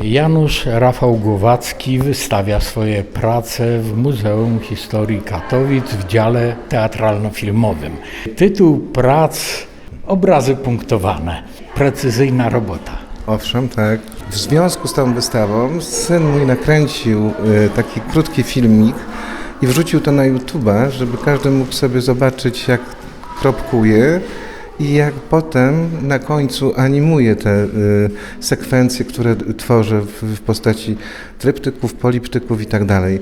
Janusz Rafał Głowacki wystawia swoje prace w Muzeum Historii Katowic w dziale teatralno-filmowym. Tytuł prac Obrazy punktowane. Precyzyjna robota. Owszem, tak. W związku z tą wystawą syn mój nakręcił y, taki krótki filmik i wrzucił to na YouTube'a, żeby każdy mógł sobie zobaczyć, jak kropkuje i jak potem na końcu animuje te y, sekwencje, które tworzę w, w postaci tryptyków, poliptyków i tak dalej.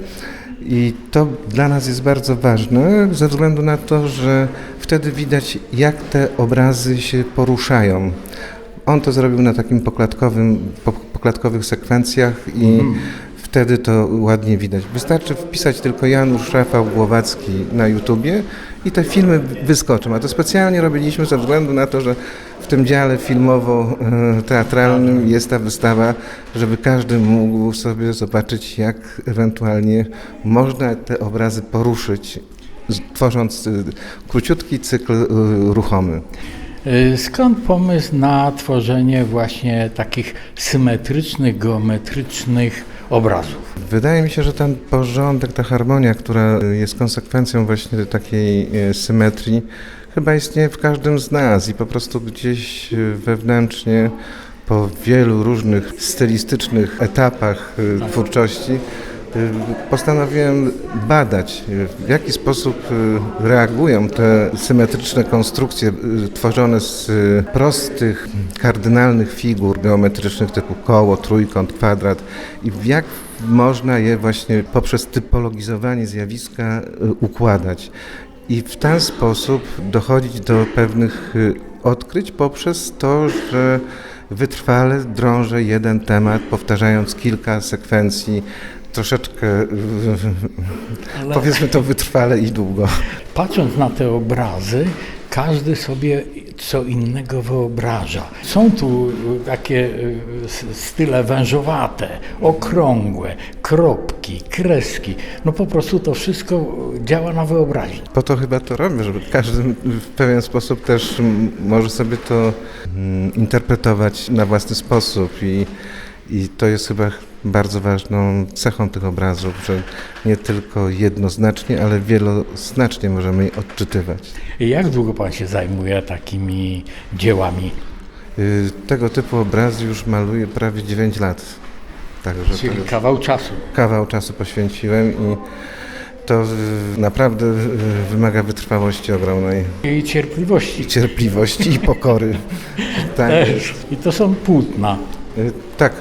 I to dla nas jest bardzo ważne, ze względu na to, że wtedy widać, jak te obrazy się poruszają. On to zrobił na takim poklatkowym, po- poklatkowych sekwencjach i wtedy to ładnie widać. Wystarczy wpisać tylko Janusz Rafał Głowacki na YouTubie i te filmy wyskoczą. A to specjalnie robiliśmy ze względu na to, że w tym dziale filmowo-teatralnym jest ta wystawa, żeby każdy mógł sobie zobaczyć, jak ewentualnie można te obrazy poruszyć, tworząc y, króciutki cykl y, ruchomy. Y, Skąd pomysł na tworzenie właśnie takich symetrycznych, geometrycznych obrazów? Wydaje mi się, że ten porządek, ta harmonia, która jest konsekwencją właśnie takiej e, symetrii, chyba istnieje w każdym z nas i po prostu gdzieś e, wewnętrznie po wielu różnych stylistycznych etapach e, twórczości postanowiłem badać, e, w jaki sposób e, reagują te symetryczne konstrukcje tworzone z prostych, kardynalnych figur geometrycznych typu koło, trójkąt, kwadrat i w jak można je właśnie poprzez typologizowanie zjawiska układać. I w ten sposób dochodzić do pewnych odkryć poprzez to, że wytrwale drążę jeden temat, powtarzając kilka sekwencji, troszeczkę, e, Ale- powiedzmy to wytrwale i długo. Patrząc na te obrazy, każdy sobie co innego wyobraża. Są tu y, takie s- style wężowate, okrągłe, kropki, kreski. No po prostu to wszystko działa na wyobraźnię. Po to chyba to robię, żeby każdy w pewien sposób też może sobie to mm, interpretować na własny sposób i, i to jest chyba bardzo ważną cechą tych obrazów, że nie tylko jednoznacznie, ale wieloznacznie możemy je odczytywać. Jak długo pan się zajmuje takimi dziełami? Y, Tego typu obrazy już maluję prawie 9 lat. Także Czyli kawał czasu. kawał czasu poświęciłem i to naprawdę wymaga wytrwałości ogromnej. I cierpliwości. cierpliwości i pokory. Tak, Też. I to są płótna. Y, tak,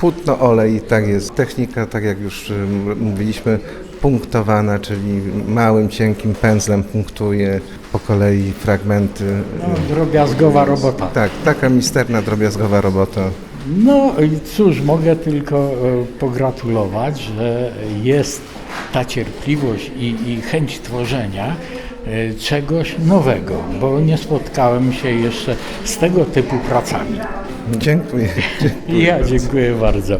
płótno, olej, tak jest. Technika, tak jak już mówiliśmy, punktowana, czyli małym, cienkim pędzlem punktuje po kolei fragmenty. No, drobiazgowa robota. Tak, taka misterna, drobiazgowa robota. No i cóż, mogę tylko e, pogratulować, że jest ta cierpliwość i, i chęć tworzenia czegoś nowego, bo nie spotkałem się jeszcze z tego typu pracami. Dziękuję. I ja dziękuję bardzo.